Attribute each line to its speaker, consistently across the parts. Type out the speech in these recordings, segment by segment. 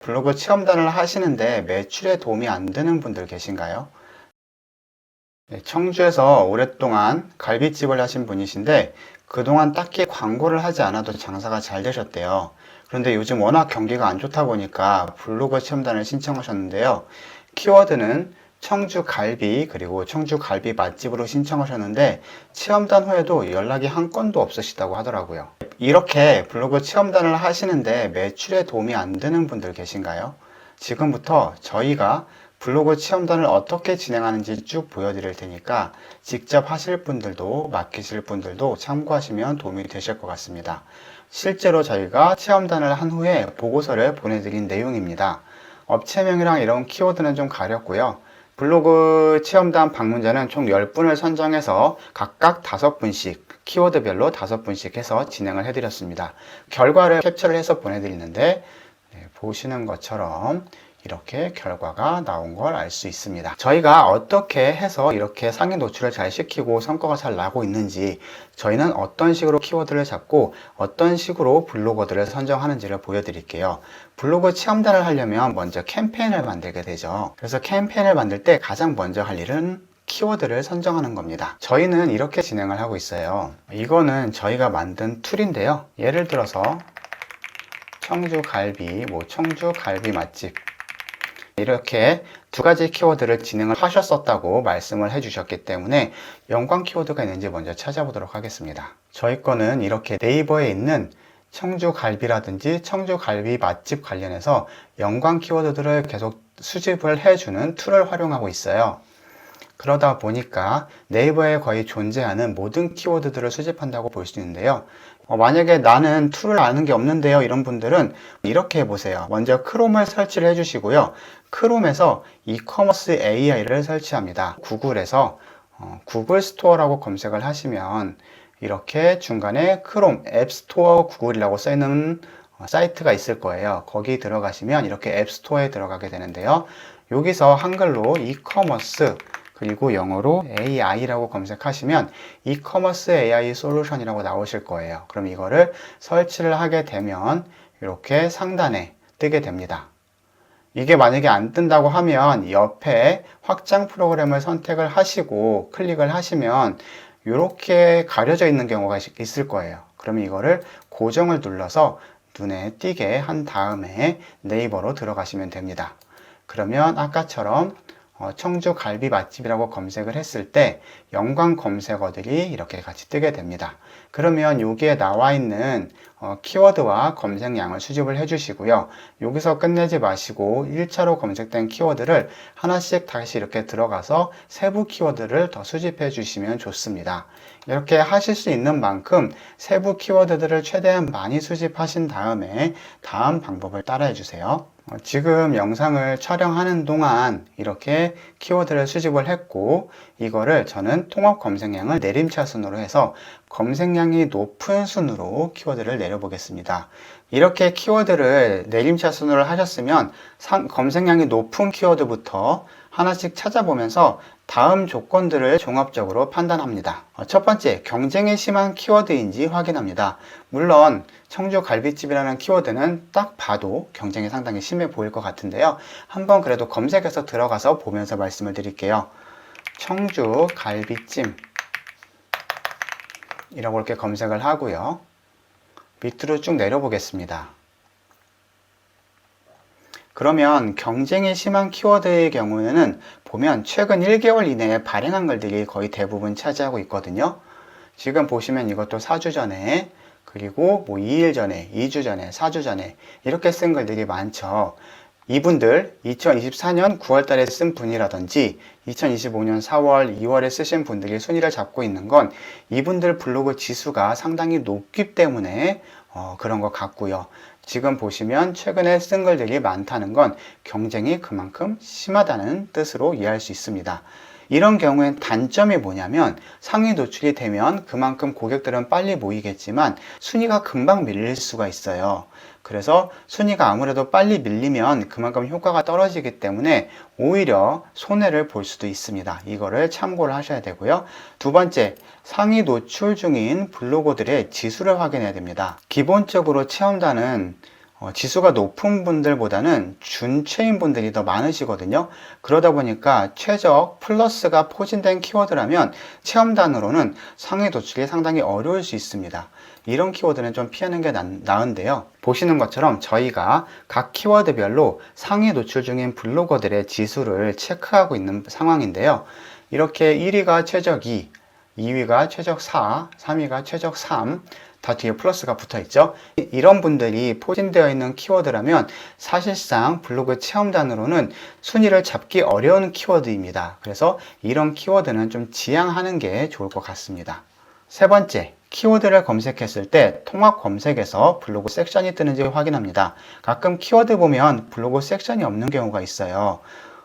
Speaker 1: 블로그 체험단을 하시는데 매출에 도움이 안 되는 분들 계신가요? 네, 청주에서 오랫동안 갈비집을 하신 분이신데 그동안 딱히 광고를 하지 않아도 장사가 잘 되셨대요. 그런데 요즘 워낙 경기가 안 좋다 보니까 블로그 체험단을 신청하셨는데요. 키워드는 청주 갈비 그리고 청주 갈비 맛집으로 신청하셨는데 체험단 후에도 연락이 한 건도 없으시다고 하더라고요. 이렇게 블로그 체험단을 하시는데 매출에 도움이 안 되는 분들 계신가요? 지금부터 저희가 블로그 체험단을 어떻게 진행하는지 쭉 보여드릴 테니까 직접 하실 분들도 맡기실 분들도 참고하시면 도움이 되실 것 같습니다. 실제로 저희가 체험단을 한 후에 보고서를 보내드린 내용입니다. 업체명이랑 이런 키워드는 좀 가렸고요. 블로그 체험단 방문자는 총 10분을 선정해서 각각 5분씩 키워드별로 5분씩 해서 진행을 해드렸습니다. 결과를 캡처를 해서 보내드리는데 네, 보시는 것처럼 이렇게 결과가 나온 걸 알 수 있습니다. 저희가 어떻게 해서 이렇게 상위 노출을 잘 시키고 성과가 잘 나고 있는지 저희는 어떤 식으로 키워드를 잡고 어떤 식으로 블로거들을 선정하는지를 보여드릴게요. 블로그 체험단을 하려면 먼저 캠페인을 만들게 되죠. 그래서 캠페인을 만들 때 가장 먼저 할 일은 키워드를 선정하는 겁니다. 저희는 이렇게 진행을 하고 있어요. 이거는 저희가 만든 툴인데요. 예를 들어서 청주 갈비, 뭐 청주 갈비 맛집 이렇게 두 가지 키워드를 진행을 하셨었다고 말씀을 해주셨기 때문에 연관 키워드가 있는지 먼저 찾아보도록 하겠습니다. 저희 거는 이렇게 네이버에 있는 청주 갈비라든지 청주 갈비 맛집 관련해서 연관 키워드들을 계속 수집을 해주는 툴을 활용하고 있어요. 그러다 보니까 네이버에 거의 존재하는 모든 키워드들을 수집한다고 볼 수 있는데요. 어, 만약에 나는 툴을 아는 게 없는데요. 이런 분들은 이렇게 해보세요. 먼저 크롬을 설치를 해주시고요. 크롬에서 이커머스 AI를 설치합니다. 구글에서 어, 구글 스토어라고 검색을 하시면 이렇게 중간에 크롬 앱스토어 구글이라고 써있는 어, 사이트가 있을 거예요. 거기 들어가시면 이렇게 앱스토어에 들어가게 되는데요. 여기서 한글로 이커머스 그리고 영어로 AI라고 검색하시면 이커머스 AI 솔루션이라고 나오실 거예요. 그럼 이거를 설치를 하게 되면 이렇게 상단에 뜨게 됩니다. 이게 만약에 안 뜬다고 하면 옆에 확장 프로그램을 선택을 하시고 클릭을 하시면 이렇게 가려져 있는 경우가 있- 있을 거예요. 그러면 이거를 고정을 눌러서 눈에 띄게 한 다음에 네이버로 들어가시면 됩니다. 그러면 아까처럼 어, 청주 갈비 맛집이라고 검색을 했을 때 연관 검색어들이 이렇게 같이 뜨게 됩니다. 그러면 여기에 나와 있는 어, 키워드와 검색량을 수집을 해주시고요. 여기서 끝내지 마시고 1차로 검색된 키워드를 하나씩 다시 이렇게 들어가서 세부 키워드를 더 수집해 주시면 좋습니다. 이렇게 하실 수 있는 만큼 세부 키워드들을 최대한 많이 수집하신 다음에 다음 방법을 따라해 주세요. 어, 지금 영상을 촬영하는 동안 이렇게 키워드를 수집을 했고 이거를 저는 통합 검색량을 내림차 순으로 해서 검색량이 높은 순으로 키워드를 내려보겠습니다. 이렇게 키워드를 내림차 순으로 하셨으면 상- 검색량이 높은 키워드부터 하나씩 찾아보면서 다음 조건들을 종합적으로 판단합니다. 어, 첫 번째, 경쟁이 심한 키워드인지 확인합니다. 물론 청주 갈비집이라는 키워드는 딱 봐도 경쟁이 상당히 심해 보일 것 같은데요. 한번 그래도 검색해서 들어가서 보면서 말씀을 드릴게요. 청주 갈비찜 이라고 이렇게 검색을 하고요. 밑으로 쭉 내려보겠습니다. 그러면 경쟁이 심한 키워드의 경우에는 보면 최근 1개월 이내에 발행한 글들이 거의 대부분 차지하고 있거든요. 지금 보시면 이것도 4주 전에 그리고 뭐 2일 전에, 2주 전에, 4주 전에 이렇게 쓴 글들이 많죠. 이분들 2024년 9월 달에 쓴 분이라든지 2025년 4월, 2월에 쓰신 분들이 순위를 잡고 있는 건 이분들 블로그 지수가 상당히 높기 때문에 어, 그런 것 같고요. 지금 보시면 최근에 쓴 글들이 많다는 건 경쟁이 그만큼 심하다는 뜻으로 이해할 수 있습니다. 이런 경우엔 단점이 뭐냐면 상위 노출이 되면 그만큼 고객들은 빨리 모이겠지만 순위가 금방 밀릴 수가 있어요. 그래서 순위가 아무래도 빨리 밀리면 그만큼 효과가 떨어지기 때문에 오히려 손해를 볼 수도 있습니다. 이거를 참고를 하셔야 되고요. 두 번째, 상위 노출 중인 블로거들의 지수를 확인해야 됩니다. 기본적으로 체험단은 어, 지수가 높은 분들보다는 준최인 분들이 더 많으시거든요. 그러다 보니까 최적 플러스가 포진된 키워드라면 체험 단으로는 상위 도출이 상당히 어려울 수 있습니다. 이런 키워드는 좀 피하는 게 나, 나은데요. 보시는 것처럼 저희가 각 키워드별로 상위 노출 중인 블로거들의 지수를 체크하고 있는 상황인데요. 이렇게 1위가 최적 2, 2위가 최적 4, 3위가 최적 3, 다 뒤에 플러스가 붙어 있죠. 이런 분들이 포진되어 있는 키워드라면 사실상 블로그 체험단으로는 순위를 잡기 어려운 키워드입니다. 그래서 이런 키워드는 좀 지양하는 게 좋을 것 같습니다. 세 번째, 키워드를 검색했을 때 통합 검색에서 블로그 섹션이 뜨는지 확인합니다. 가끔 키워드 보면 블로그 섹션이 없는 경우가 있어요.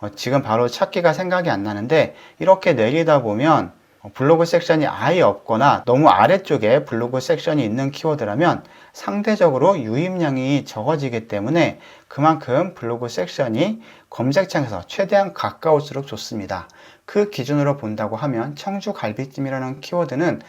Speaker 1: 어, 지금 바로 찾기가 생각이 안 나는데 이렇게 내리다 보면 어, 블로그 섹션이 아예 없거나 너무 아래쪽에 블로그 섹션이 있는 키워드라면 상대적으로 유입량이 적어지기 때문에 그만큼 블로그 섹션이 검색창에서 최대한 가까울수록 좋습니다. 그 기준으로 본다고 하면 청주 갈비찜이라는 키워드는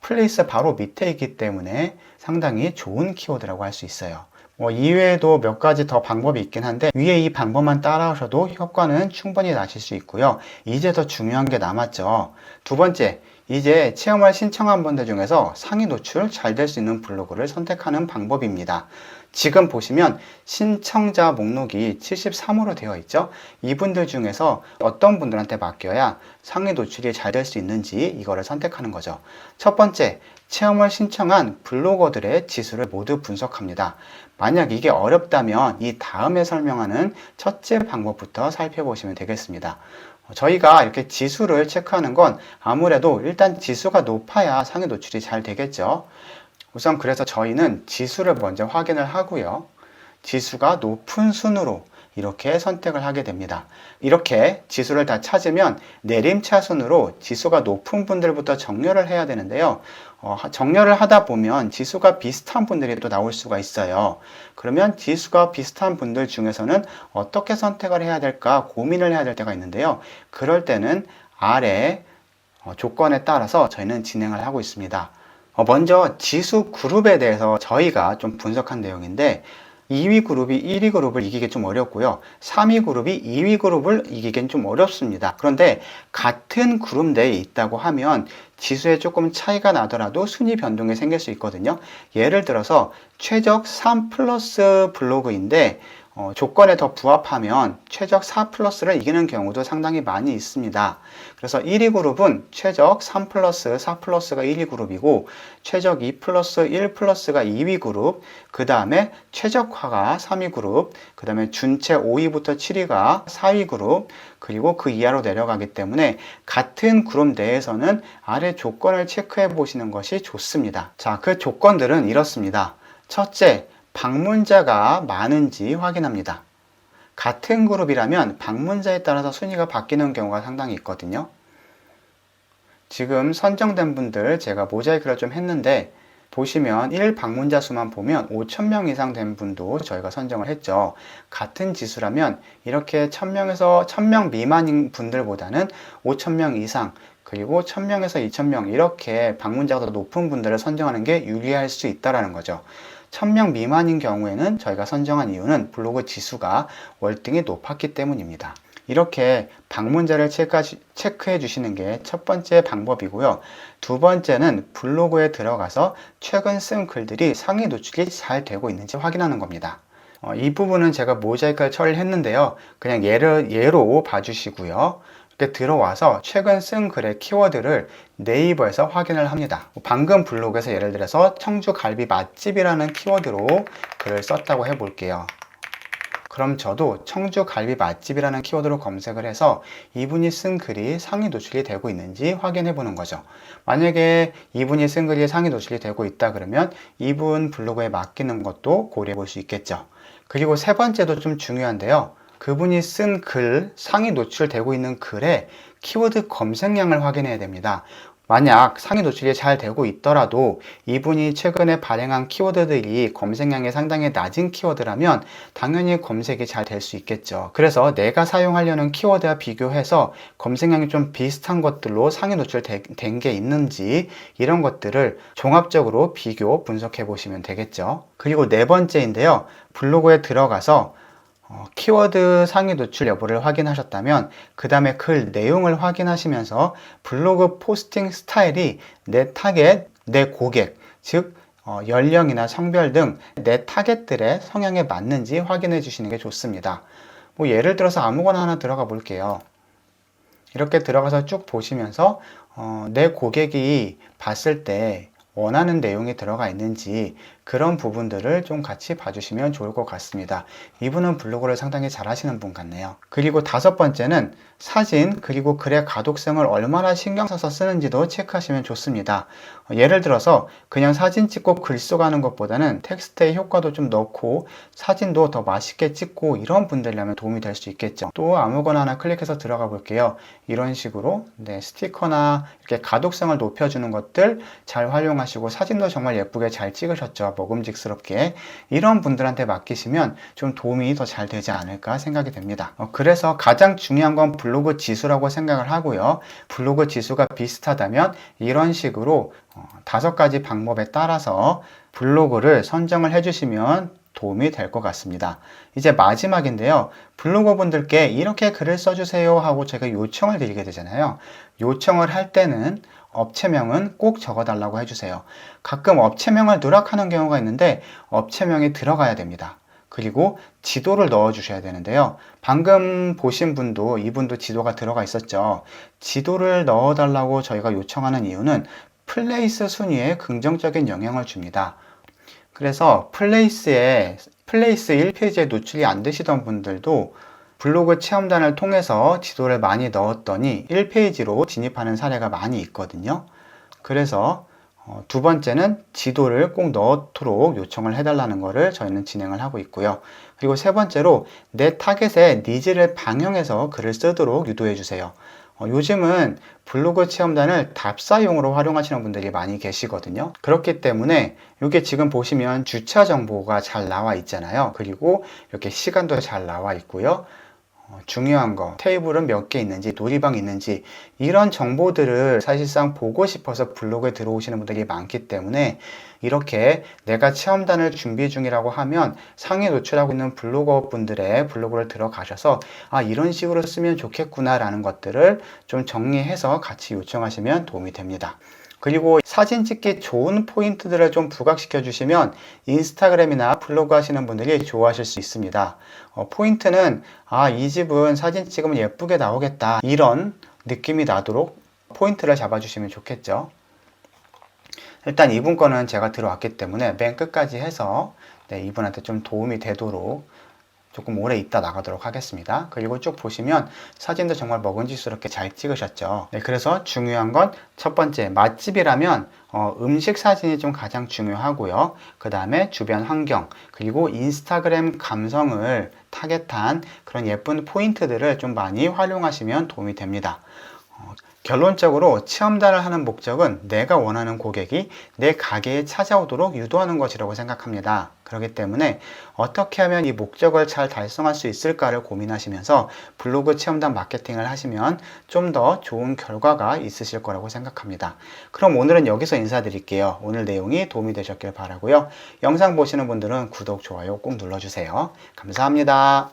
Speaker 1: 플레이스 바로 밑에 있기 때문에 상당히 좋은 키워드라고 할 수 있어요. 뭐 이외에도 몇 가지 더 방법이 있긴 한데 위에 이 방법만 따라하셔도 효과는 충분히 나실 수 있고요. 이제 더 중요한 게 남았죠. 두 번째, 이제 체험을 신청한 분들 중에서 상위 노출 잘 될 수 있는 블로그를 선택하는 방법입니다. 지금 보시면 신청자 목록이 73으로 되어 있죠. 이분들 중에서 어떤 분들한테 맡겨야 상위 노출이 잘 될 수 있는지 이거를 선택하는 거죠. 첫 번째, 체험을 신청한 블로거들의 지수를 모두 분석합니다. 만약 이게 어렵다면 이 다음에 설명하는 첫째 방법부터 살펴보시면 되겠습니다. 저희가 이렇게 지수를 체크하는 건 아무래도 일단 지수가 높아야 상위 노출이 잘 되겠죠. 우선 그래서 저희는 지수를 먼저 확인을 하고요. 지수가 높은 순으로 이렇게 선택을 하게 됩니다. 이렇게 지수를 다 찾으면 내림차순으로 지수가 높은 분들부터 정렬을 해야 되는데요. 어, 정렬을 하다 보면 지수가 비슷한 분들이 또 나올 수가 있어요. 그러면 지수가 비슷한 분들 중에서는 어떻게 선택을 해야 될까 고민을 해야 될 때가 있는데요. 그럴 때는 아래 어, 조건에 따라서 저희는 진행을 하고 있습니다. 어, 먼저 지수 그룹에 대해서 저희가 좀 분석한 내용인데 2위 그룹이 1위 그룹을 이기기 좀 어렵고요. 3위 그룹이 2위 그룹을 이기기는 좀 어렵습니다. 그런데 같은 그룹 내에 있다고 하면 지수에 조금 차이가 나더라도 순위 변동이 생길 수 있거든요. 예를 들어서 최적 3 플러스 블로그인데 어, 조건에 더 부합하면 최적 4 플러스를 이기는 경우도 상당히 많이 있습니다. 그래서 1위 그룹은 최적 3 플러스 4 플러스가 1위 그룹이고 최적 2 플러스 1 플러스가 2위 그룹 그 다음에 최적화가 3위 그룹 그 다음에 준체 5위부터 7위가 4위 그룹 그리고 그 이하로 내려가기 때문에 같은 그룹 내에서는 아래 조건을 체크해 보시는 것이 좋습니다. 자, 그 조건들은 이렇습니다. 첫째, 방문자가 많은지 확인합니다. 같은 그룹이라면 방문자에 따라서 순위가 바뀌는 경우가 상당히 있거든요. 지금 선정된 분들 제가 모자이크를 좀 했는데 보시면 1 방문자 수만 보면 5천명 이상 된 분도 저희가 선정을 했죠. 같은 지수라면 이렇게 1000명에서 1000명 미만인 분들보다는 5천명 이상 그리고 1000명에서 2000명 이렇게 방문자가 더 높은 분들을 선정하는 게 유리할 수 있다라는 거죠. 1000명 미만인 경우에는 저희가 선정한 이유는 블로그 지수가 월등히 높았기 때문입니다. 이렇게 방문자를 체크해 주시는 게 첫 번째 방법이고요. 두 번째는 블로그에 들어가서 최근 쓴 글들이 상위 노출이 잘 되고 있는지 확인하는 겁니다. 어, 이 부분은 제가 모자이크를 처리를 했는데요. 그냥 예를, 예로 봐주시고요. 들어와서 최근 쓴 글의 키워드를 네이버에서 확인을 합니다. 방금 블로그에서 예를 들어서 청주 갈비 맛집이라는 키워드로 글을 썼다고 해볼게요. 그럼 저도 청주 갈비 맛집이라는 키워드로 검색을 해서 이분이 쓴 글이 상위 노출이 되고 있는지 확인해 보는 거죠. 만약에 이분이 쓴 글이 상위 노출이 되고 있다 그러면 이분 블로그에 맡기는 것도 고려해 볼 수 있겠죠. 그리고 세 번째도 좀 중요한데요. 그분이 쓴 글, 상위 노출되고 있는 글에 키워드 검색량을 확인해야 됩니다. 만약 상위 노출이 잘 되고 있더라도 이분이 최근에 발행한 키워드들이 검색량이 상당히 낮은 키워드라면 당연히 검색이 잘 될 수 있겠죠. 그래서 내가 사용하려는 키워드와 비교해서 검색량이 좀 비슷한 것들로 상위 노출된 게 있는지 이런 것들을 종합적으로 비교 분석해 보시면 되겠죠. 그리고 네 번째인데요. 블로그에 들어가서 어, 키워드 상위 노출 여부를 확인하셨다면 그 다음에 글 내용을 확인하시면서 블로그 포스팅 스타일이 내 타겟, 내 고객, 즉 어, 연령이나 성별 등 내 타겟들의 성향에 맞는지 확인해 주시는 게 좋습니다. 뭐 예를 들어서 아무거나 하나 들어가 볼게요. 이렇게 들어가서 쭉 보시면서 어, 내 고객이 봤을 때 원하는 내용이 들어가 있는지 그런 부분들을 좀 같이 봐주시면 좋을 것 같습니다. 이분은 블로그를 상당히 잘 하시는 분 같네요. 그리고 다섯 번째는 사진 그리고 글의 가독성을 얼마나 신경 써서 쓰는지도 체크하시면 좋습니다. 어, 예를 들어서 그냥 사진 찍고 글 써가는 것보다는 텍스트의 효과도 좀 넣고 사진도 더 맛있게 찍고 이런 분들이라면 도움이 될 수 있겠죠. 또 아무거나 하나 클릭해서 들어가 볼게요. 이런 식으로 네, 스티커나 이렇게 가독성을 높여주는 것들 잘 활용하시고 사진도 정말 예쁘게 잘 찍으셨죠. 먹음직스럽게 이런 분들한테 맡기시면 좀 도움이 더 잘 되지 않을까 생각이 됩니다. 어, 그래서 가장 중요한 건 블로그 지수라고 생각을 하고요. 블로그 지수가 비슷하다면 이런 식으로 어, 다섯 가지 방법에 따라서 블로그를 선정을 해주시면 도움이 될 것 같습니다. 이제 마지막인데요. 블로거 분들께 이렇게 글을 써주세요 하고 제가 요청을 드리게 되잖아요. 요청을 할 때는 업체명은 꼭 적어달라고 해주세요. 가끔 업체명을 누락하는 경우가 있는데 업체명이 들어가야 됩니다. 그리고 지도를 넣어 주셔야 되는데요. 방금 보신 분도 이분도 지도가 들어가 있었죠. 지도를 넣어 달라고 저희가 요청하는 이유는 플레이스 순위에 긍정적인 영향을 줍니다. 그래서 플레이스에 플레이스 1페이지에 노출이 안 되시던 분들도 블로그 체험단을 통해서 지도를 많이 넣었더니 1페이지로 진입하는 사례가 많이 있거든요. 그래서 어, 두 번째는 지도를 꼭 넣도록 요청을 해달라는 것을 저희는 진행을 하고 있고요. 그리고 세 번째로 내 타겟의 니즈를 반영해서 글을 쓰도록 유도해 주세요. 어, 요즘은 블로그 체험단을 답사용으로 활용하시는 분들이 많이 계시거든요. 그렇기 때문에 이게 지금 보시면 주차 정보가 잘 나와 있잖아요. 그리고 이렇게 시간도 잘 나와 있고요. 어, 중요한 거, 테이블은 몇 개 있는지, 놀이방이 있는지, 이런 정보들을 사실상 보고 싶어서 블로그에 들어오시는 분들이 많기 때문에 이렇게 내가 체험단을 준비 중이라고 하면 상위 노출하고 있는 블로거 분들의 블로그를 들어가셔서 아, 이런 식으로 쓰면 좋겠구나 라는 것들을 좀 정리해서 같이 요청하시면 도움이 됩니다. 그리고 사진 찍기 좋은 포인트들을 좀 부각시켜 주시면 인스타그램이나 블로그 하시는 분들이 좋아하실 수 있습니다. 어, 포인트는 아, 이 집은 사진 찍으면 예쁘게 나오겠다. 이런 느낌이 나도록 포인트를 잡아주시면 좋겠죠. 일단 이분 거는 제가 들어왔기 때문에 맨 끝까지 해서 네, 이분한테 좀 도움이 되도록 조금 오래 있다 나가도록 하겠습니다. 그리고 쭉 보시면 사진도 정말 먹은지스럽게 잘 찍으셨죠. 네, 그래서 중요한 건 첫 번째 맛집이라면 어, 음식 사진이 좀 가장 중요하고요. 그 다음에 주변 환경 그리고 인스타그램 감성을 타겟한 그런 예쁜 포인트들을 좀 많이 활용하시면 도움이 됩니다. 어, 결론적으로 체험단을 하는 목적은 내가 원하는 고객이 내 가게에 찾아오도록 유도하는 것이라고 생각합니다. 그렇기 때문에 어떻게 하면 이 목적을 잘 달성할 수 있을까를 고민하시면서 블로그 체험단 마케팅을 하시면 좀 더 좋은 결과가 있으실 거라고 생각합니다. 그럼 오늘은 여기서 인사드릴게요. 오늘 내용이 도움이 되셨길 바라고요. 영상 보시는 분들은 구독, 좋아요 꼭 눌러주세요. 감사합니다.